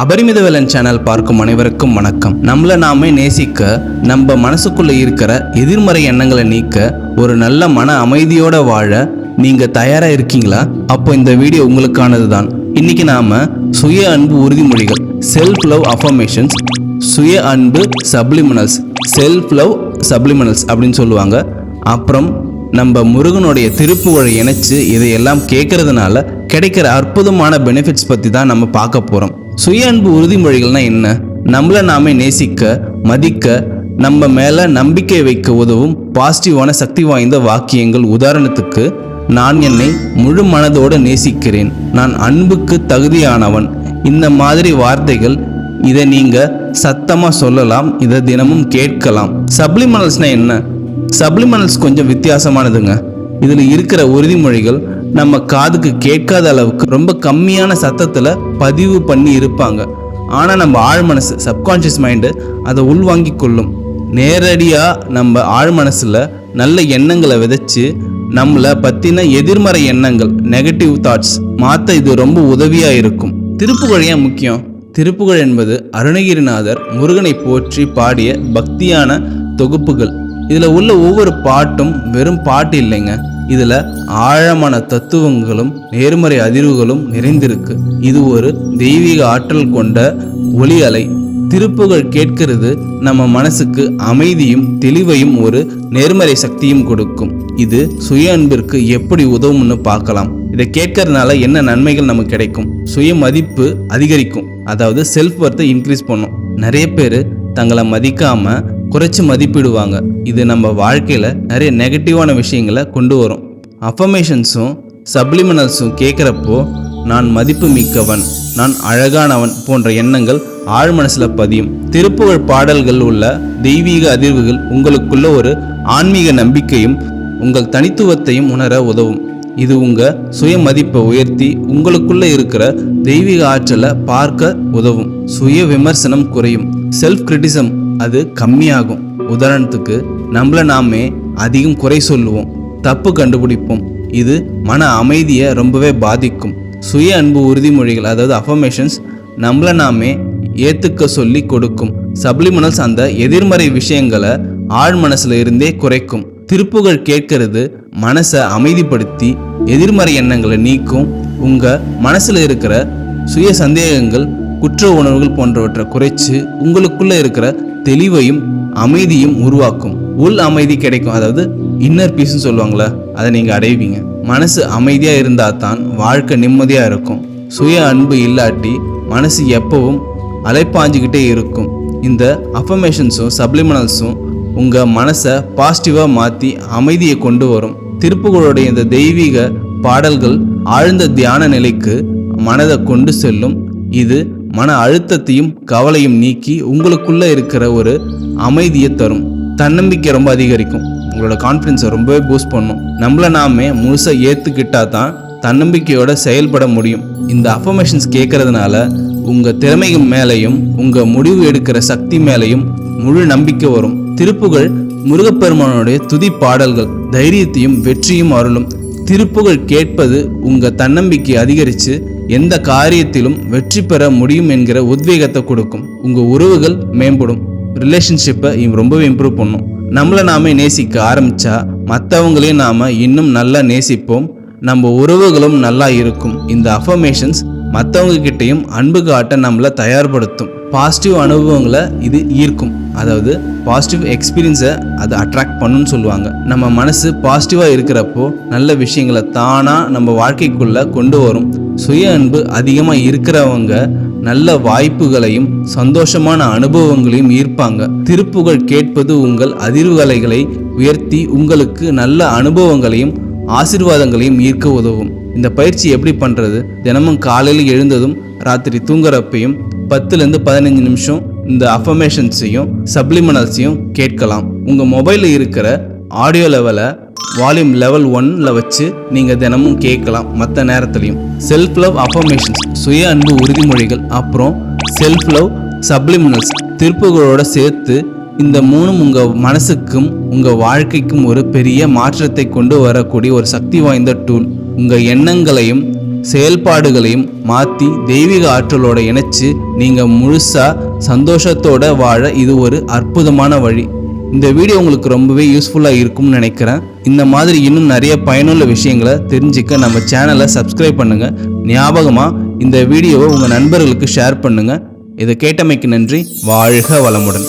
அபரிமித Velan channel பார்க்கும் அனைவருக்கும் வணக்கம். நம்மளை நாமே நேசிக்க நம்ம மனசுக்குள்ள இருக்கிற எதிர்மறை எண்ணங்களை நீக்க ஒரு நல்ல மன அமைதியோட வாழ நீங்க தயாரா இருக்கீங்களா? அப்போ இந்த வீடியோ உங்களுக்கானது தான் இன்னைக்கு நாம சுய அன்பு உறுதிமொழிகள் செல்ஃப் லவ் அஃபர்மேஷன்ஸ் சுய அன்பு சப்ளிமினல்ஸ் செல்ஃப் லவ் சப்ளிமினல்ஸ் அப்படின்னு சொல்லுவாங்க. அப்புறம் நம்ம முருகனுடைய திருப்புகழை இணைச்சு இதையெல்லாம் கேட்கறதுனால கிடைக்கிற அற்புதமான பெனிஃபிட்ஸ் பற்றி தான் நம்ம பார்க்க போகிறோம் சுய அன்பு உறுதிமொழிகள்னா என்ன? நம்மளை நாமே நேசிக்க மதிக்க நம்ம மேலே நம்பிக்கை வைக்க உதவும் பாசிட்டிவான சக்தி வாய்ந்த வாக்கியங்கள். உதாரணத்துக்கு நான் என்னை முழு மனதோடு நேசிக்கிறேன். நான் அன்புக்கு தகுதியானவன். இந்த மாதிரி வார்த்தைகள் இதை நீங்கள் சத்தமாக சொல்லலாம் இதை தினமும் கேட்கலாம். சப்ளிமனல்ஸ்னா என்ன? சப்ளிமனல்ஸ் கொஞ்சம் வித்தியாசமானதுங்க. இதில் இருக்கிற உறுதிமொழிகள் நம்ம காதுக்கு கேட்காத அளவுக்கு ரொம்ப கம்மியான சத்தத்தில் பதிவு பண்ணி இருப்பாங்க. ஆனால் நம்ம ஆழ் மனசு சப்கான்ஷியஸ் மைண்டு அதை உள்வாங்கி கொள்ளும் நேரடியாக நம்ம ஆழ் மனசில் நல்ல எண்ணங்களை விதைச்சு நம்மளை பற்றின எதிர்மறை எண்ணங்கள் நெகட்டிவ் தாட்ஸ் மாற்ற இது ரொம்ப உதவியாக இருக்கும். திருப்புகழ் ஏன் முக்கியம்? திருப்புகழ் என்பது அருணகிரிநாதர் முருகனை போற்றி பாடிய பக்தியான தொகுப்புகள். இதில் உள்ள ஒவ்வொரு பாட்டும் வெறும் பாட்டு இல்லைங்க. இதில் ஆழமான தத்துவங்களும் நேர்மறை அதிர்வுகளும் நிறைந்திருக்கு. இது ஒரு தெய்வீக ஆற்றல் கொண்ட ஒளி அலை. திருப்புகழ் கேட்கிறது நம்ம மனசுக்கு அமைதியும் தெளிவையும் ஒரு நேர்மறை சக்தியும் கொடுக்கும். இது சுய அன்பிற்கு எப்படி உதவும்னு பார்க்கலாம். இதை கேட்கறதுனால என்ன நன்மைகள் நமக்கு கிடைக்கும்? சுய மதிப்பு அதிகரிக்கும். அதாவது செல்ஃப் ஒர்த்தை இன்க்ரீஸ் பண்ணும். நிறைய பேர் தங்களை மதிக்காமல் குறைச்சி மதிப்பிடுவாங்க. இது நம்ம வாழ்க்கையில் நிறைய நெகட்டிவான விஷயங்களை கொண்டு வரும். அஃபர்மேஷன்ஸும் சப்ளிமினல்ஸும் கேட்குறப்போ நான் மதிப்பு மிக்கவன் நான் அழகானவன் போன்ற எண்ணங்கள் ஆழ் மனசில் பதியும். திருப்புகழ் பாடல்கள் உள்ள தெய்வீக அதிர்வுகள் உங்களுக்குள்ள ஒரு ஆன்மீக நம்பிக்கையும் உங்கள் தனித்துவத்தையும் உணர உதவும். இது உங்கள் சுய மதிப்பை உயர்த்தி உங்களுக்குள்ள இருக்கிற தெய்வீக ஆற்றலை பார்க்க உதவும். சுய விமர்சனம் குறையும். செல்ஃப் கிரிட்டிசம் அது கம்மியாகும். உதாரணத்துக்கு நம்மள நாமே அதிகம் குறை சொல்லுவோம் தப்பு கண்டுபிடிப்போம். இது மன அமைதியை ரொம்பவே பாதிக்கும். சுய அன்பு உறுதிமொழிகள் அதாவது அஃபர்மேஷன்ஸ் நம்மள நாமே ஏற்றுக்க சொல்லி கொடுக்கும். சப்ளிமனல்ஸ் அந்த எதிர்மறை விஷயங்களை ஆழ் மனசுல இருந்தே குறைக்கும். திருப்புகள் கேட்கறது மனசை அமைதிப்படுத்தி எதிர்மறை எண்ணங்களை நீக்கும். உங்க மனசுல இருக்கிற சுய சந்தேகங்கள் குற்ற உணர்வுகள் போன்றவற்றை குறைச்சு உங்களுக்குள்ள இருக்கிற தெளிவையும் அமைதியும் உருவாக்கும். உள் அமைதி கிடைக்கும். அதாவது இன்னர் பீஸ்னு சொல்லுவாங்களே அதை நீங்கள் அடைவீங்க. மனசு அமைதியாக இருந்தால் தான் வாழ்க்கை நிம்மதியாக இருக்கும். சுய அன்பு இல்லாட்டி மனசு எப்பவும் அலைப்பாஞ்சிக்கிட்டே இருக்கும். இந்த அஃபர்மேஷன்ஸும் சப்ளிமினல்ஸும் உங்கள் மனசை பாசிட்டிவாக மாற்றி அமைதியை கொண்டு வரும். திருப்புகளுடைய இந்த தெய்வீக பாடல்கள் ஆழ்ந்த தியான நிலைக்கு மனதை கொண்டு செல்லும். இது மன அழுத்தத்தையும் கவலையும் நீக்கி உங்களுக்குள்ளே இருக்கிற ஒரு அமைதியை தரும். தன்னம்பிக்கை ரொம்ப அதிகரிக்கும். உங்களோட கான்ஃபிடென்ஸை ரொம்பவே பூஸ்ட் பண்ணும். நம்மள நாமே முழுசாக ஏற்றுக்கிட்டா தான் தன்னம்பிக்கையோட செயல்பட முடியும். இந்த அஃபர்மேஷன்ஸ் கேட்கறதுனால உங்கள் திறமைகள் மேலேயும் உங்கள் முடிவு எடுக்கிற சக்தி மேலேயும் முழு நம்பிக்கை வரும். திருப்புகழ் முருகப்பெருமானுடைய துதி பாடல்கள் தைரியத்தையும் வெற்றியும் அருளும். திருப்புகழ் கேட்பது உங்கள் தன்னம்பிக்கை அதிகரித்து எந்த காரியத்திலும் வெற்றி பெற முடியும் என்கிற உத்வேகத்தை கொடுக்கும். உங்கள் உறவுகள் மேம்படும். ரிலேஷன்ஷிப்பை ரொம்பவே இம்ப்ரூவ் பண்ணும். நம்மளை நாமே நேசிக்க ஆரம்பிச்சா மற்றவங்களையும் நாம இன்னும் நல்லா நேசிப்போம். நம்ம உறவுகளும் நல்லா இருக்கும். இந்த அஃபர்மேஷன்ஸ் மற்றவங்க கிட்டேயும் அன்பு காட்ட நம்மளை தயார்படுத்தும். பாசிட்டிவ் அனுபவங்களை இது ஈர்க்கும். அதாவது பாசிட்டிவ் எக்ஸ்பீரியன்ஸை அது அட்ராக்ட் பண்ணுன்னு சொல்லுவாங்க. நம்ம மனசு பாசிட்டிவாக இருக்கிறப்போ நல்ல விஷயங்களை தானாக நம்ம வாழ்க்கைக்குள்ளே கொண்டு வரும். சுய அன்பு அதிகமாக இருக்கிறவங்க நல்ல வாய்ப்புகளையும் சந்தோஷமான அனுபவங்களையும் ஈர்ப்பாங்க. திருப்புகழ் கேட்பது உங்கள் அதிர்வுகலைகளை உயர்த்தி உங்களுக்கு நல்ல அனுபவங்களையும் ஆசிர்வாதங்களையும் ஈர்க்க உதவும். இந்த பயிற்சி எப்படி பண்ணுறது தினமும் காலையில் எழுந்ததும் ராத்திரி தூங்குறப்பையும் பத்துலேருந்து பதினஞ்சு நிமிஷம் இந்த அஃபர்மேஷன்ஸையும் சப்ளிமினல்ஸையும் கேட்கலாம். உங்கள் மொபைலில் இருக்கிற ஆடியோ லெவலை வால்யூம் லெவல் ஒன்னில் வச்சு நீங்கள் தினமும் கேட்கலாம் மற்ற நேரத்துலையும். செல்ஃப் லவ் அஃபர்மேஷன்ஸ் சுய அன்பு உறுதிமொழிகள் அப்புறம் செல்ஃப் லவ் சப்ளிமினல்ஸ் திருப்புகளோட சேர்த்து இந்த மூணும் உங்கள் மனசுக்கும் உங்கள் வாழ்க்கைக்கும் ஒரு பெரிய மாற்றத்தை கொண்டு வரக்கூடிய ஒரு சக்தி வாய்ந்த டூல் உங்கள் எண்ணங்களையும் செயல்பாடுகளையும் மாற்றி தெய்வீக ஆற்றலோட இணைச்சு நீங்கள் முழுசாக சந்தோஷத்தோட வாழ இது ஒரு அற்புதமான வழி. இந்த வீடியோ உங்களுக்கு ரொம்பவே யூஸ்ஃபுல்லாக இருக்கும்னு நினைக்கிறேன். இந்த மாதிரி இன்னும் நிறைய பயனுள்ள விஷயங்களை தெரிஞ்சுக்க நம்ம சேனலை சப்ஸ்கிரைப் பண்ணுங்கள் ஞாபகமாக இந்த வீடியோவை உங்கள் நண்பர்களுக்கு ஷேர் பண்ணுங்கள் இதை கேட்டமைக்கு நன்றி. வாழ்க வளமுடன்.